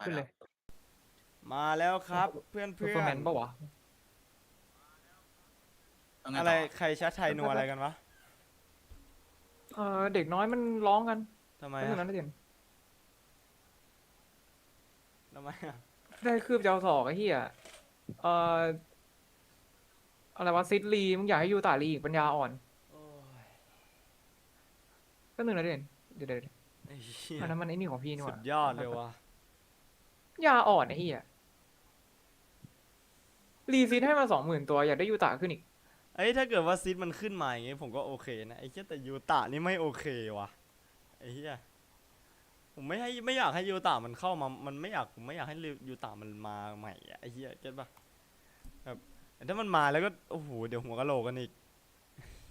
ไปขึ้นแล้เลวยมาแล้วครับ เพื่อนเพื่เพื่ออนแมนปะวะแล้วไงอะไรต่อใครแชทไทยนัวอะไรกันวะเออเด็กน้อยมันร้องกันทำไมไม่อะใช่นั้นนะเด่นทำไมอะได้คืบเจ้าศอกไอ้เหี้ยเอออะไรวะซิดลีมึงอยากให้ยูตาลีอีกปัญญาอ่อนโอ้ยก็หนึ่งนะเด่นเดี๋ยวเดี๋ยวเดี๋ยวไอ้เหี้ยอันนั้นมันไอ้นี่ของพี่นี่หสุว่าดยอดเลยว่ะ ยาอ่อนไอ้เหี้ยรีซิดให้มาสองหมื่นตัว อยากได้ยูตาขึ้นอีก เอ้ยถ้าเกิดว่าซิดมันขึ้นมาอย่างงี้ผมก็โอเคนะไอ้เหี้ยแต่ยูตะนี่ไม่โอเคว่ะไอ้เหี้ยผมไม่ให้ไม่อยากให้ยูตะมันเข้ามา มันไม่อยากผมไม่อยากให้ยูตะมันมาใหม่อะไอ้เหี้ยเก็ตปะแบบแต่ถ้ามันมาแล้วก็โอ้โหเดี๋ยวหัวกะโหลกกันอีก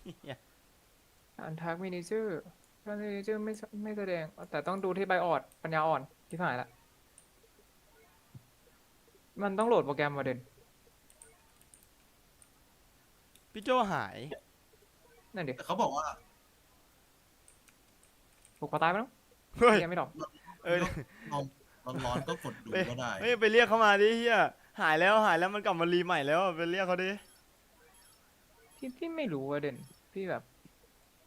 เหี้ยอันทักมินิเจอร์ถ้ามินิเจอร์ไม่แสไม่แสดง แต่ต้องดูที่ใบออดปัญญาอ่อนที่ผ่านละ มันต้องโหลดโปรแกรมมาเด่นพี่โจหาย นั่นดิแต่เขาบอกว่าผูกคอตายไปแล้วเฮ้ยยังไม่ดอกเออร้อนร้อนๆก็กดดูก็ได้เฮ้ยไปเรียกเขามาดิเฮียหายแล้วหายแล้วมันกลับมารีใหม่แล้วอะไปเรียกเขาดิพี่พี่ไม่รู้อะเด่น พี่แบบ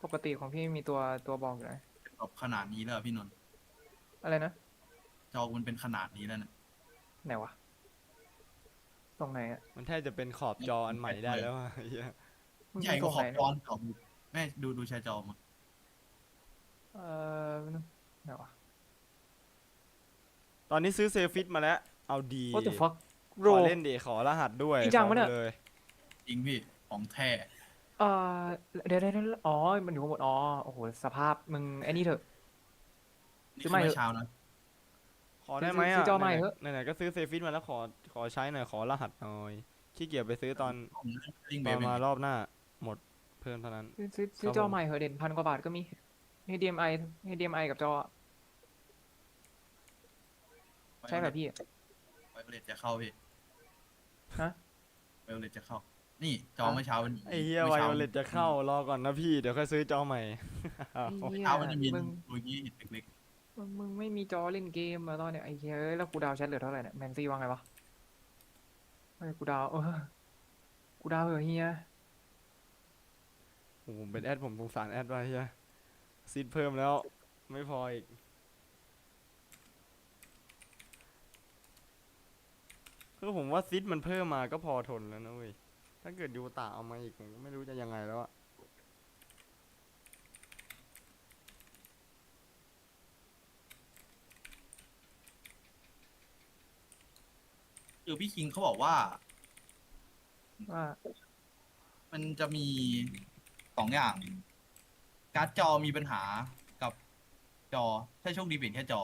ปกติของพี่มีตัวตัวบอกอยู่นะแบบขนาดนี้แล้วอะพี่นนท์อะไรนะจอมันเป็นขนาดนี้แล้วนะไหนวะ ตรงไหนอะมันแทบจะเป็นขอบจออันใหม่ได้แล้วอะเฮียมึงใหญ่กตรว่างขอบไหนจเนี่ยอนของแม่ดูดูแชร์จอมาเออไหนวะตอนนี้ซื้อเซฟิตมาแล้ว เอาดี What the fuck ขโรอเล่นดิขอรหัสด้วยจริงจังขอปะเนี่ยเลยจริงพี่ของแท้เออเดี๋ยวเดี๋ยวเดี๋ยวอ๋อ มันอยู่ข้างบนอ๋อ โอ้โห สภาพมึงไอ้นี่เถอะ นี่ซื้อคือใหม่เมื่เถอะอเช้านะ ขอได้ไหมซื้อะอจอใหม่เถอะ ไหนๆไหนๆก็ซื้อเซฟิตมาแล้วขอ ขอใช้หน่อยขอรหัสหน่อยขี้เกียจไปซื้อตอนผมลิงตเบอนฟมารอบหน้า หมดเพิ่มเท่านั้น ซื้อซื้อซื้อครับจอผม ใหม่เหอะเด่นพันกว่าบาทก็มี HDMI HDMI กับจอใช่แบบพี่อะไวโอเลตจะเข้าพี่ฮะ ไวโอเลตจะเข้า นี่จอเมื่อเช้ามันไอ้เฮียไวมื่ช้าโอเลตจะเข้ารอก่อนนะพี่เดี๋ยวค่อยซื้อจอใหม่ไอ้เหี้ยเช้ามันจะมีมึงตัวยี่เล็กมึงมึงไม่มีจอเล่นเกมมาตอนเนี้ยไอ้เหี้ยเอ้ยแล้วกูดาวแชทเหลือเท่าไหร่เนี่ยแมนซี่ว่าไงวะ ไอ้กูดาวเออกูดาวเหรอเฮียโอ้โหผมเป็นแอดผมสงสารแอดว่ะเฮียซีดเพิ่มแล้ว ไม่พออีก คือผมว่าซิดมันเพิ่มมาก็พอทนแล้วนะเว้ย ถ้าเกิดยูตาเอามาอีกผมก็ไม่รู้จะยังไงแล้วอะ คือพี่คิงเขาบอกว่า ว่ามันจะมีสองอย่าง การ์ดจอมีปัญหากับจอถ้าโชคดีเปลี่ยนแค่จอ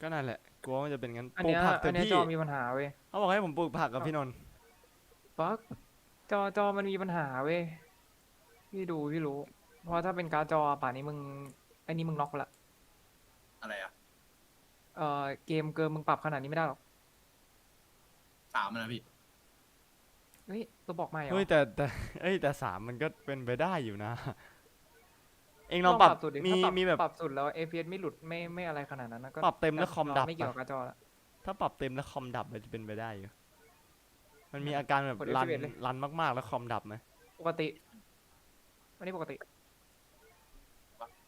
ก็นั่นแหละกลัวมันจะเป็นงั้นอันปลูกเนี้ยผักเถอันอะเนี้ยพี่จอมีปัญหาเว้ยเขาบอกให้ผมปลูกผักกับพี่นนท์ฟักจอจอมันมีปัญหาเว้ยพี่ดูพี่รู้ เพราะถ้าเป็นการ์ดจอป่านนี้มึงไอ้นี่มึงน็อกละอะไรอะ เอ่อเกมเกินมึงปรับขนาดนี้ไม่ได้หรอกสามอะนะพี่ เฮ้ยตัวบอกใหม่เหรอเฮ้ยแต่แต่เอ้ยแต่สามมันก็เป็นไปได้อยู่นะ เองลองปรับสุดดิมีถ้าปรับมีแบบปรับสุดแล้ว FPS ไม่หลุดไม่ไม่อะไรขนาดนั้นนะก็ปรับเต็มแล้วคอมดับไม่เกี่ยวกับปะการ์ดจอละ ถ้าปรับเต็มแล้วคอมดับมันจะเป็นไปได้อยู่ มันมีอาการแบบกดรัน F11 เลย รันมากๆแล้วคอมดับไหมปกติอันนี้ปกติ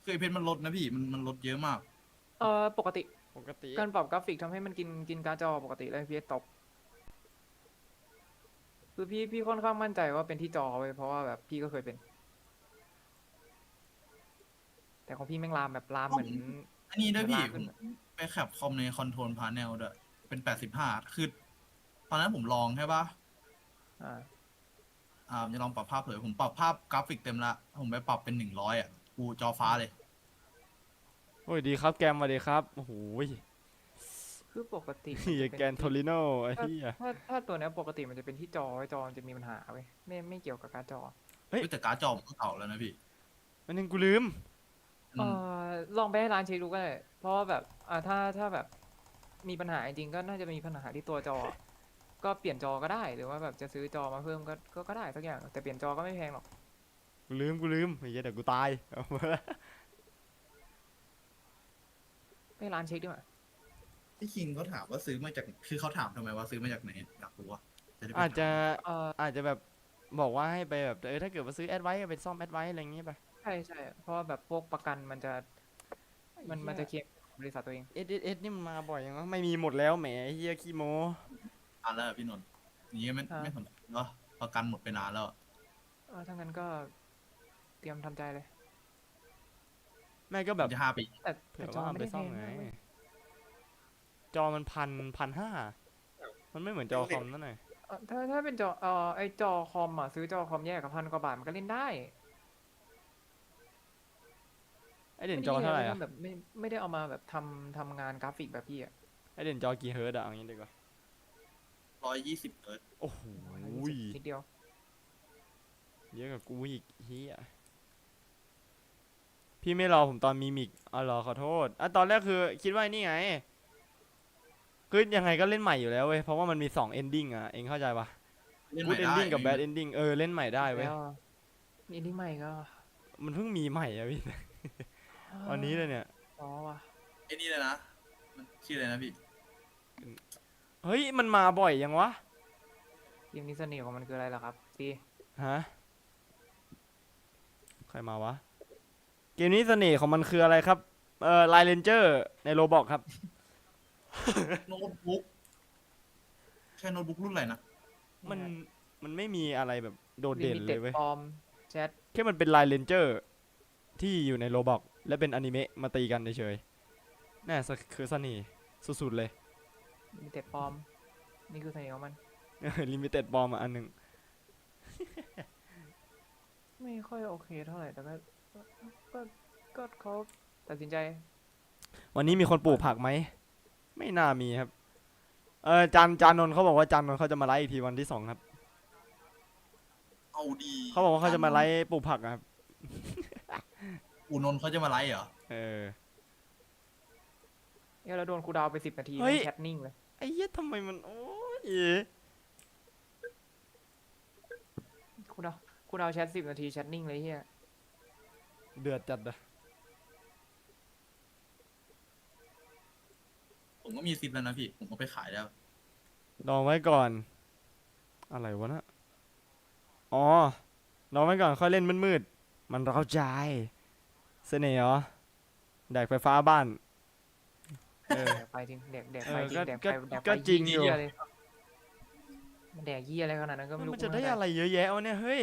คือไอเพชรมันลดนะพี่ มันมันลดเยอะมาก เอ่อปกติ ปกติ การปรับกราฟิกทำให้มันกินกินการ์ดจอปกติแล้ว FPS ตกคือพี่พี่ค่อนข้างมั่นใจว่าเป็นที่จอเว้ยเพราะว่าแบบพี่ก็เคยเป็น แต่ของพี่แม่งลามแบบลามเหมือน อันนี้ด้วยพี่เวลาขึ้ผมนอะไปแคปคอมในคอนโทรลพาเนลด้วยเป็นแปดสิบห้าคือตอนนั้นผมลองใช่ปะอ่าอ่าจะลองปรับภาพเผยผมปรับภาพกราฟิกเต็มละ ผมไปปรับเป็นหนึ่งร้อยอะ กูจอฟ้าเลยโอ้ยดีครับแกมมาดีครับโอ้โหคือปกติเฮียมันจะแกนโทริโนไอ้เหี้ยถ้าถ้าตัวเนี้ยปกติมันจะเป็นที่จอไว้จอมันจะมีปัญหาเว้ยไม่ไม่เกี่ยวกับการ์ดจอ เฮ้ยเฮ้ยแต่การ์ดจอผมก็เก่าแล้วนะพี่อันนึงกูลืมอืเอมอลองไปให้ร้านเช็คดูก็ได้เพราะว่าแบบอ่าถ้าถ้าแบบมีปัญหาจริงๆก็น่าจะมีปัญหาที่ตัวจอ ก็เปลี่ยนจอก็ได้หรือว่าแบบจะซื้อจอมาเพิ่มก็ก็ก็ได้สักอย่างแต่เปลี่ยนจอก็ไม่แพงหรอกกูลืมกูลืมไอ้เหี้ยเดี๋ยวกูตายเอามา ไปร้านเช็คดีกว่าพี่คิงเขาถามว่าซื้อมาจาก คือเขาถามทำไมว่าซื้อมาจากไหนอยากรู้ว่าจะได้ไปอาจจะเอออาจจะแบบบอกว่าให้ไปแบบเออถ้าเกิดว่าซื้อแอดไว้ก็ไปซ่อมแอดไว้อะไรอย่างงี้ไปใช่ใช่เพราะว่าแบบพวกประกันมันจะมันมันจะเคลมบริษัทตัวเองเอสเอสเอสนี่มันมาบ่อยยังวะไม่มีหมถแล้วแหมไอ้เฮียขี้โมอ่านแล้วอะพี่นนท์อย่างนี้ไม่ไม่สนใจเนาะประกันหมดไปนานแล้วอะเออถ้างั้นก็เตรียมทำใจเลย แม่ก็แบบจะห้าปีแต่เผื่แต่อจอว่าไม่ไปได้แพซ่อมงไงมากเว้ยจอมันพันพันห้า มันไม่เหมือนจอคอมนั่นหน่อยเอ่อถ้าถ้าเป็นจอเออไอจอคอมอะซื้อจอคอมแยกกับพันกว่าบาทมันก็เล่นได้ไอเด่นจอเท่าไหร่ม่อะด้แบบไม่ไม่ได้เอามาแบบทำทำงานกราฟิกแบบพี่อะไอเด่นจอกี่เฮิร์ตซ์อะเอางี้ดีกว่า ร้อยยี่สิบเอิร์ธโอ้โห นิดเดียว เยอะกว่ากูอีกเฮีย พี่ไม่รอผมตอนมีมิกอ๋อเหรอขอโทษอะตอนแรกคือคิดว่านี่ไง คือยังไงก็เล่นใหม่อยู่แล้วเว้ย เพราะว่ามันมีสองเอนดิ้งอะเองเข้าใจปะเล่นใหกูม่ดเอนได้ดิ้งกับแบดเอนดิ้งเออเล่นใหม่ได้เว้ย แล้วมีอันนี้ใหม่ก็มันเพิ่งมีใหม่อะพี่วันนี้เลยเนี่ย อ๋อว่ะไอ้นี่เลยนะมันชื่ออะไรนะพี่เฮ้ยมันมาบ่อยยังวะ เกมนี้เสน่ห์ของมันคืออะไรล่ะครับซีฮะ ใครมาวะเกมนี้เสน่ห์ของมันคืออะไรครับ เอ่อไลเลนเจอร์ในโรบอกครับ โน้ตบุ๊กใช่โน้ตบุ๊กรุ่นอะไรนะมันมันไม่มีอะไรแบบโดดลิเด่นมิเลเต็ดยเว้ย ฟอร์มแชทแค่มันเป็นไลน์เลนเจอร์ที่อยู่ในโรบอกและเป็นอนิเมะมาตีกันเฉยๆน่าสคือเสน่ห์สุดๆเลยลิมิเต็ดฟอร์ม นี่คือเสน่ห์ของมัน ลิมิเต็ดบอมอันหนึ่งไม่ค่อยโอเคเท่าไหร่แต่ก็ ก็ก็ก็เขาตัดสินใจ วันนี้มีคนปลูกผักไหม ไม่น่ามีครับ เออจานจานนนท์เขาบอกว่าจานนนท์เขาจะมาไลฟ์อีกทีวันที่สองครับ เอาดีเขาบอกว่าเขาจะมาไลฟ์ปลูกผักอะครับอูนนท์เขาจะมาไลฟ์เหรอ เออ เนี่ยเราโดนครูดาวไปสิบนาทีเฮ้ยแชทนิ่งเลยไอ้เหี้ยทำไมมันโอ้ยครูดาวครูดาวแชทสิบนาทีแชทนิ่งเลยเฮีย เดือดจัดอะผมก็มีซิปแล้วนะพี่ ผมก็ไปขายแล้ว ลองไว้ก่อน อะไรวะนะอ๋อลองไว้ก่อนค่อยเล่นมืดๆมันเร้าใจ เสน่ห์เหรอแดกไฟฟ้าบ้าน เออ แดกไปจริงแดกแดกเอไปอจริก็งแดกก็ไปแดกก็ไปจริงอยู่ เหี้เลยมันแดกเยี่ยอะไรขนาดนั้นก็ไม่รู้มันจะกูได้เข้าใจอะไรเยอะแยะวะเนี่ยเฮ้ย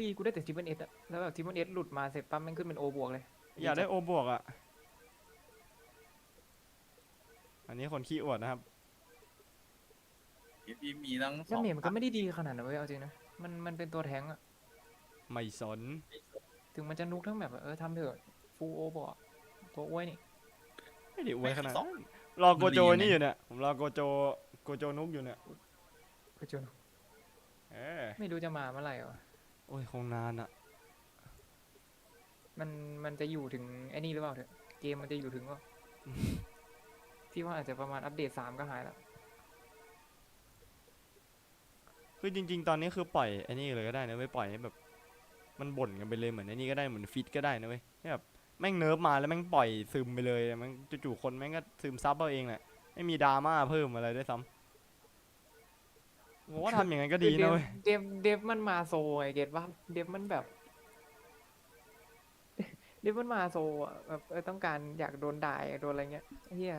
รีกูได้แต่ทิปเปิลเอสอะแล้วแบบทิปเปิลเอสหลุดมาเสร็จปั๊บมันขึ้นเป็นโอบวกเลยอยากได้โอบวกอะ อันนี้คนขี้อวดนะครับ พี่มีตั้งสดาองเมจมันก็ไม่ได้ดีขนาดนั้นเว้ยเอาจริงนะมันมันเป็นตัวแทงก์อะไม่สน ถึงมันจะนุกทั้งแบบเออทำเถอะฟูโอบวกตัวอ้วยนี่ไม่ได้อวยขนาดสองรอโกโจนี่อยู่เนี่ย ผมรอโกโจโกโจนุกอยู่เนี่ย ก็จนเออไม่รู้จะมาเมื่อไหร่วะ โอ้ยคงนานอะมันมันจะอยู่ถึงไอ้นี่หรือเปล่าเถอะเกมมันจะอยู่ถึงว่าพี่ว่าอาจจะประมาณอัปเดตสามก็หายแล้วคือจริง ๆ ตอนนี้คือปล่อยไอ้นี่เลยก็ได้นะไม่ปล่อยให้แบบ มันบ่นกันไปเลยเหมือนไอ้นี่ก็ได้เหมือนฟิตก็ได้นะเว้ยให้แบบแม่งเนิร์ฟมาแล้วแม่งปล่อยซึมไปเลยแม่งจู่ๆคนแม่งก็ซึมซับเอาเองแหละไม่มีดราม่าเพิ่มอะไรด้วยซ้ำ ผมว่าทำอย่างนั้นก็ดีนะเว้ยเดฟเดฟมันมาโซไอเกตว่าเดฟมันแบบ เดฟมันมาโซอะแบบเออต้องการอยากโดนด่าอยากโดนอะไรเงี้ยไอ้เฮีย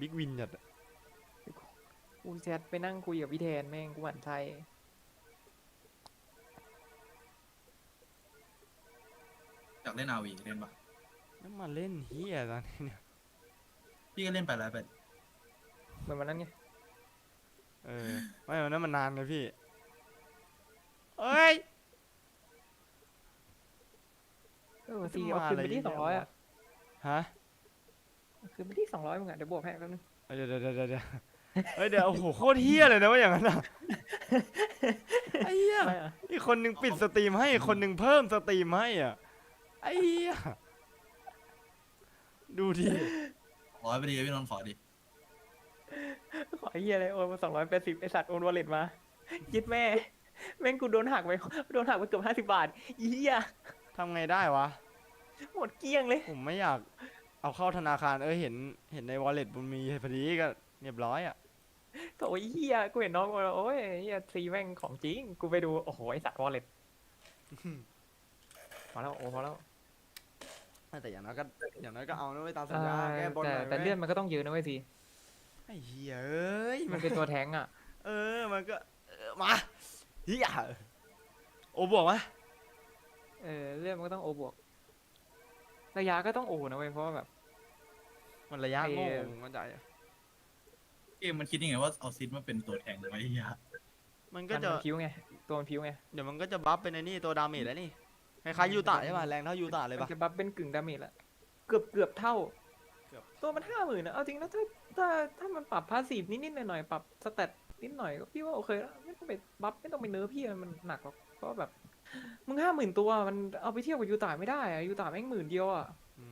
บิ๊กวินจัดอะกูแชทไปนั่งคุยกับพี่แทนแม่งกูหวั่นใจอยากเล่นอาวีเล่นปะแล้วมาเล่นเฮียตอนนี้เนี่ยพี่ก็เล่นไปแล้วไปเหมือนวันนั้นไง เออไม่วันนั้นมันนานเลยพี่เอ้ย เออซีจะเอามาคืนอะไรไปที่เยสอะองร้อยแยะอะฮะเอาคืนไปที่สองร้อยมึงอะเดี๋ยวบวกให้แป๊บนึงเอ้ยเดี๋ยวเดี๋ยวเดี๋ยวเดี๋ยวเฮ้ยเดี๋ยวโอ้โหโคตรเฮี้ยเลยนะว่าอย่างนั้นอะไอ้เหี้ยไม่อะอีกคนหนึ่งปิดสตรีมให้อีกคนหนึ่งเพิ่มสตรีมให้อะไอ้เหี้ยดูดิขอให้ไปดีพี่นนท์ขอดิ ขอไอ้เฮียอะไรโอนมาสองร้อยแปดสิบไอสัตว์โอนวอลเล็ตมายึดแม่ แม่งกูโดนหักไปโดนหักไปเกือบห้าสิบบาทอีเฮียทำไงได้วะ หมดเกลี้ยงเลย ผมไม่อยากเอาเข้าธนาคารเออเห็นเห็นใน wallet มันมีพอดีก็เรียบร้อยอะโอ้ยเฮียกูเห็นน้องกูแล้วโอ้ยเฮียซีแม่งของจริง กูไปดู โอ้โหไอสัตว์วอลเล็ตพอแล้วโอ้พอแล้ว แต่อย่างน้อยก็อย่างน้อยก็เอานะเว้ยตามสัญอ่าญาแก้บนแต่หน่อยแต่ว้ยเลื่อนมันก็ต้องยืนนะเว้ยที ไอ้เหี้ยเอ้ยมันเป็นตัวแทงอะ เออมันก็เออมาเหี้ยโอบวกไหมเออเลื่อนมันก็ต้องโอบวก ระยะก็ต้องโอนะเว้ยเพราะว่าแบบ มันระยะไอ้โง่มันใจอะเกมมันคิดยังไงว่าเอาซิดมาเป็นตัวแทงไว้เหี้ยมันก็ก็จะจะพิ้วไง ตัวมันพิ้วไงเดี๋ยวมันก็จะบัฟเป็นไอ้นี่ตัวดาเมจแล้วนี่คล้ายๆยูตะใช่ป่ะแรงเท่ายูตะเลยมัป่ะ นจะบัฟเป็นกึ่งดาเมจละเกือบเกือบเท่า เกือบ ตัวมันห้าหมื่นนะเอาจริงนะถ้า ถ้าถ้ามันปรับพาสซีฟนิดๆหน่อยๆปรับสเตตนิดหน่อยก็พี่ว่าโอเคแล้วไม่ต้องไปบัฟไม่ต้องไปเนื้อพี่มันหนักหรอกเพราะแบบ มึงห้าหมื่นตัวมันเอาไปเทียบกับยูตาไม่ได้อะยูตาแม่งหมื่นเดียวอะอื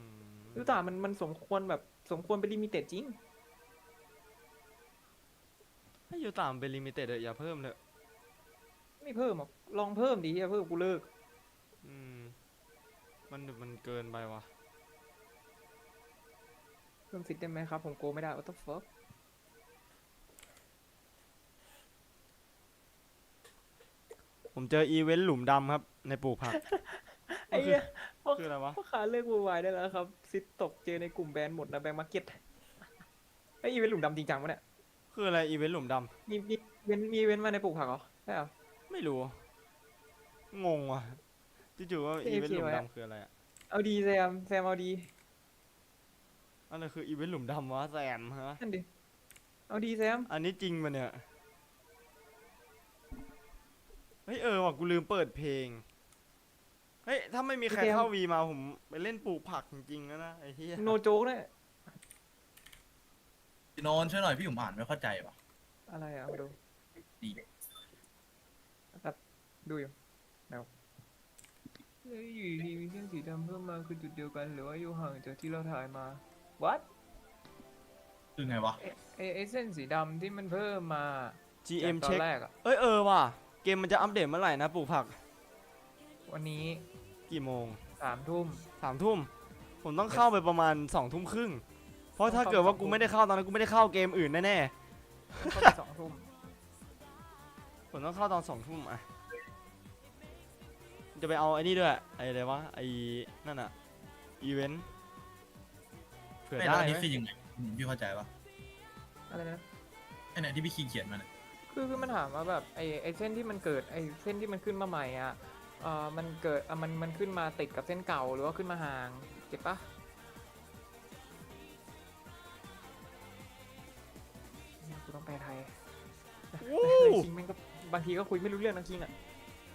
มยูตามันมันสมควรแบบสมควรเป็นลิมิเต็ดจริงให้ยูตะมันเป็นลิมิเต็ดเลยอย่าเพิ่มเถอะไม่เพิ่มหรอกลองเพิ่มดิอย่าเพิ่มกูเลิก อืม มันมันเกินไปว่ะเพิ่มสิทธิ์ได้ไหมครับ ผมโกไม่ได้ what the fuck ผมเจออีเวนต์หลุมดำครับ ในปลูกผัก ไอ้เหี้ยพ่อคืออะไรวะ พ่อค้าเลิกวุ่นวายได้แล้วครับ ซิทตกเจอในกลุ่มแบรนด์หมดนะแบงก์มาร์เก็ตไอ้อีเวนต์หลุมดำจริงจังปะเนี่ย คืออะไรอีเวนต์หลุมดมีมีเว้นมีเว้นมาในปลูกผักเหรอใช่เหรอำไม่รู้ งงว่ะจู่ๆว่า AFK อีเวนต์หลุมไว้อะดำคืออะไรอะเอาดีแซมแซมเอาดี อะไรคืออีเวนต์หลุมดำวะแซมฮะ นั่นดิ เอาดีแซม อันนี้จริงปะเนี่ย เฮ้ยเออว่ะกูลืมเปิดเพลง เฮ้ยถ้าไม่มีใครเข้าวีมาผมไปเล่นปลูกผักจริงๆแล้วนะไอ้เหี้ยโนโจ๊กเนี่ยพี่โนนช่วยหน่อยพี่ผมอ่านไม่เข้าใจว่ะอะไรอะเอามาดูดีตัดดูอยู่เดี๋ยวเฮ้ยอยู่ดีมีเส้นสีดำเพิ่มมาคือจุดเดียวกัน หรือว่าอยู่ห่างจากที่เราถ่ายมา what คือไงวะไอ้ไอ้ไอ้เส้นสีดำที่มันเพิ่มมาจีจากเอ็มตอเช็นคแรกอะเอ้ยเออว่ะ เกมมันจะอัปเดตเมื่อไหร่นะปลูกผักวันนี้กี่โมงสามทุ่ม สามทุ่ม ผมต้องเข้าไปประมาณสองทุ่มครึ่ง เพราะถ้าต้องเข้าเกิดว่าสองกูทุ่มไม่ได้เข้าตอนนั้นกูไม่ได้เข้าเกมอื่นแน่เข้าไปสองทุ่มๆ ผมต้องเข้าตอนสองทุ่มอะจะไปเอาไอ้นี่ด้วยไอ้อะไรวะไอ้นั่นอะอีเวนต์ เผื่อไม่ได้แล้วอันนี้ไหมคือยังไงอืมพี่เข้าใจปะอะไรนะ ไอ้เนี่ยที่พี่คีเขียนมาเนี่ยคือคือมันถามว่าแบบไอไอเส้นที่มันเกิดไอเส้นที่มันขึ้นมาใหม่อะเอ่อมันเกิดอะมันมันขึ้นมาติดกับเส้นเก่าหรือว่าขึ้นมาห่างเก็บปะเนี่ยกูต้องแปลไทยโอ้คิงแม่งก็บางทีก็คุยไม่รู้เรื่องนะคิงอะ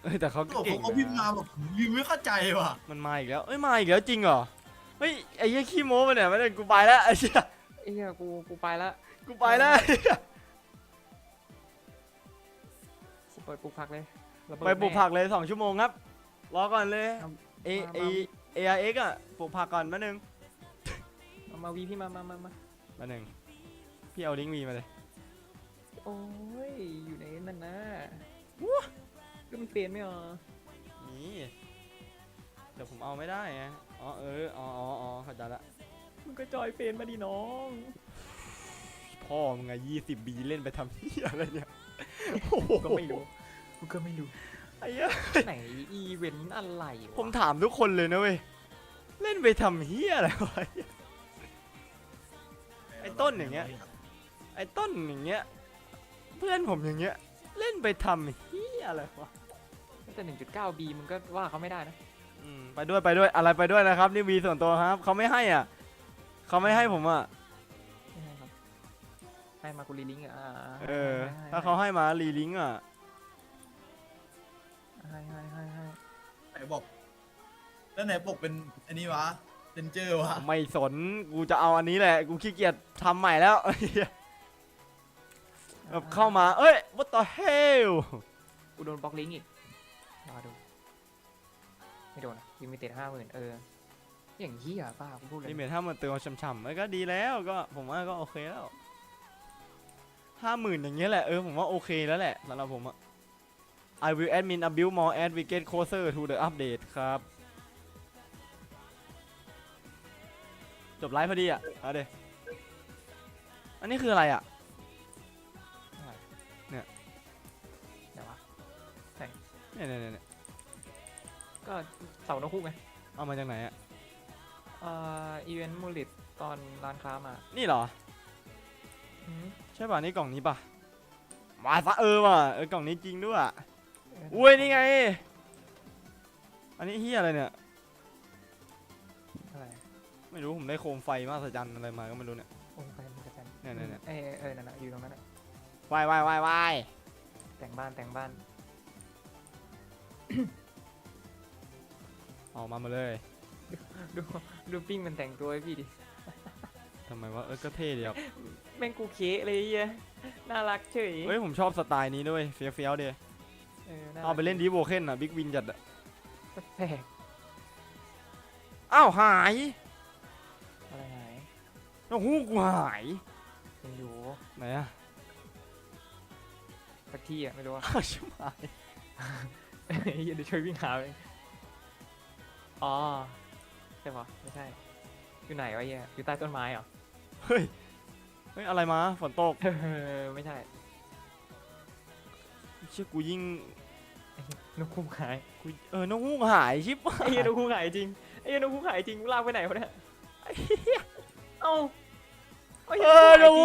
เอ้ยแต่เขาก็โอ้โหเก่งเขาพิมพ์นะมาแบบผมพิมพ์ไม่เข้าใจว่ะมันมาอีกแล้วเอ้ยมาอีกแล้วจริงเหรอ เฮ้ยไอ้เหี้ยขี้โม้มาเนี่ยไม่ได้กูไปแล้วไอ้เหี้ยไอ้เหี้ยกูกูไปละกูไปแล้วไอ้เหี้ยกูเปิดปลูกผักเลยระเดไปปลูกแน่ผักเลยสองชั่วโมงครับรอก่อนเลยเอาเอมาเอมาเอไอเอ็กอะปลูกผักก่อนมาหนึ่งเอามาวีพี่มามามามามาหนึ่งพี่เอาลิงก์วีมาเลยโอ้ยอยู่ในนั่นนะก็มันเปลี่ยนไม่เหรอนี่เดี๋ยวผมเอาไม่ได้ไง อ๋อเอออ๋ออ๋ออ๋อเข้าใจละมึงก็จอยเฟรนมาดิน้อง พ่อมึงไงยี่สิบบีเล่นไปทำเหี้ยอะไรเนี่ยโอ้โหก็ไม่รู้กูก็ไม่รู้ ไอ้เหี้ยไหนอีเวนต์อะไรวะผมถามทุกคนเลยนะเว้ยเล่นไปทำเหี้ยอะไรวะ ไอ้ต้นอย่างเงี้ย ไอ้ต้นอย่างเงี้ย เพื่อนผมอย่างเงี้ย เล่นไปทำเหี้ยอะไรวะ แต่หนึ่งจุดเก้าบีมึงก็ว่าเขาไม่ได้นะ อืมไปด้วยไปด้วยอะไรไปด้วยนะครับ นี่วีส่วนตัวครับเขาไม่ให้อะเขาไม่ให้ผมอะไม่ให้ครับให้มากูรีลิงก์อะอ่าเออให้ถ้าเขาให้มารีลิงก์อะให้ให้ให้ให้ไหนบอกแล้วไหนบอกเป็นอันนี้วะเซนเจอร์วะไม่สนกูจะเอาอันนี้แหละ กูขี้เกียจทำใหม่แล้วแบบเข้ามา เอ้ย what the hell กูโดนบล็อกลิงก์อีกรอดู ไม่โดนอะลิมิเต็ดห้าหมื่นเออ อย่างเหี้ยป้ากูพูดเลยนี่เมทถ้ามันเตือนฉ่ำๆมันก็ดีแล้วก็ผมว่าก็โอเคแล้วห้าหมื่นอย่างเงี้ยแหละ เออผมว่าโอเคแล้วแหละสำหรับผมอะ I will admin a build more as we get closer to the update ครับ จบไลฟ์พอดีอะ เอาเดี๋อันนี้คืออะไรอะอะไรเนี่ยไหนวะเนี่ยเนี่ยเนี่ยเนี่ย ก็เสานกคู่ไงเอามาจากไหนอะ เอ่ออีเวนต์มูลิตตอนร้านค้ามานี่เหรอ อืมใช่ป่ะนี่กล่องนี้ป่ะ มาซะเออว่ะเออกล่องนี้จริงด้วยอะเอออุ้ยนี่ไง อันนี้เฮียอะไรเนี่ย อะไรไม่รู้ผมได้โคมไฟมาสจันอะไรมาก็ไม่รู้เนี่ยโอ้ยไปมันจะกันเนี่ยเนี่ยเนี่ย เออเออนั่นน่ะอยู่ตรงนั้นน่ะวายวายวายวายแต่งบ้านแต่งบ้าน ออกมาหมาเลยดูดูปิ้งมันแต่งตัวให้พี่ดิ ทำไมวะเออก็เท่ดีครับแม่งกูเคะเลยไอ้เหี้ยน่ารักเฉยเฮ้ยผมชอบสไตล์นี้ด้วยเฟี้ยวเฟี้ยวๆดีเออน่ารักเอาไปเล่นดีโวเคนอะบิ๊กวินจัดอะแปลกอ้าวหายอะไรหายนกฮูกกูหายยังอยู่ไหนอะสักที่อะไม่รู้ว่าอ้าวชิบหายเดี๋ยวช่วยวิ่งหาเลย อ๋อใช่ปะไม่ใช่ อยู่ไหนวะเหี้ยอยู่ใต้ต้นไม้เหรอ เฮ้ย เฮ้ย อะไรมา ฝนตกเออไม่ใช่เชื่อกูยิ่ง นกคู่หายกู เออนกฮูกหายชิบหาไอ้ยเหี้ยนกคู่หายจริงไอ้เหี้ยนกคู่หายจริงลากไปไหนวะเนี่ยเอ้าเออนกฮูก